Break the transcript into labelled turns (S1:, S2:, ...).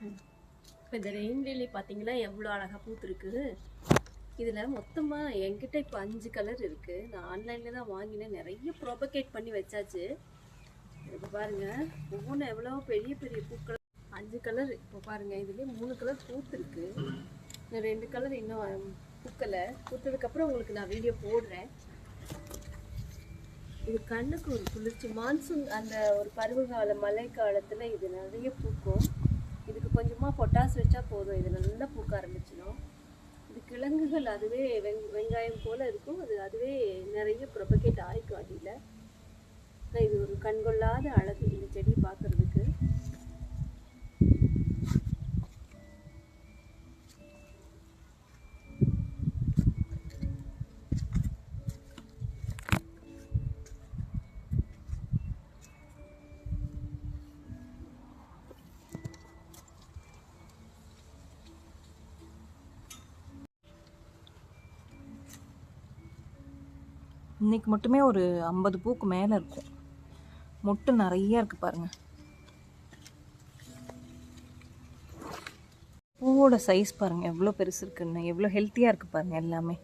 S1: இப்போ இந்த rain lily பார்த்தீங்கன்னா எவ்வளோ அழகாக பூத்துருக்கு. இதில் மொத்தமாக என்கிட்ட இப்போ அஞ்சு கலர் இருக்குது நான் ஆன்லைனில் தான் வாங்கினேன். நிறைய ப்ராபகேட் பண்ணி வச்சாச்சு. இப்போ பாருங்கள் ஒவ்வொன்றும் எவ்வளோ பெரிய பெரிய பூக்கள். அஞ்சு கலர் இப்போ பாருங்கள் இதுலேயே மூணு கலர் பூத்துருக்கு. இன்னும் ரெண்டு கலர் இன்னும் பூக்கலை. பூத்ததுக்கப்புறம் உங்களுக்கு நான் வீடியோ போடுறேன். இது கண்ணுக்கு ஒரு குளிர்ச்சி. மான்சூன் அந்த ஒரு பருவகால மழை காலத்தில் இது நிறைய பூக்கும். கொஞ்சமாக பொட்டாஸ் வச்சா போதும். இது நல்லா பூக்க ஆரம்பிச்சிடும். இது கிழங்குகள் அதுவே வெங் வெங்காயம் போல் இருக்கும். அது அதுவே நிறைய ப்ரொபகேட் ஆகிக்கும் அடியில். இது ஒரு கண்கொள்ளாத அழகு
S2: இன்றைக்கி மட்டுமே ஒரு ஐம்பது பூக்கு மேலே இருக்கும். மொட்டு நிறைய இருக்குது பாருங்கள் பூவோட சைஸ் பாருங்கள் எவ்வளோ பெருசு இருக்குன்னு எவ்வளோ ஹெல்த்தியாக இருக்குது பாருங்கள் எல்லாமே.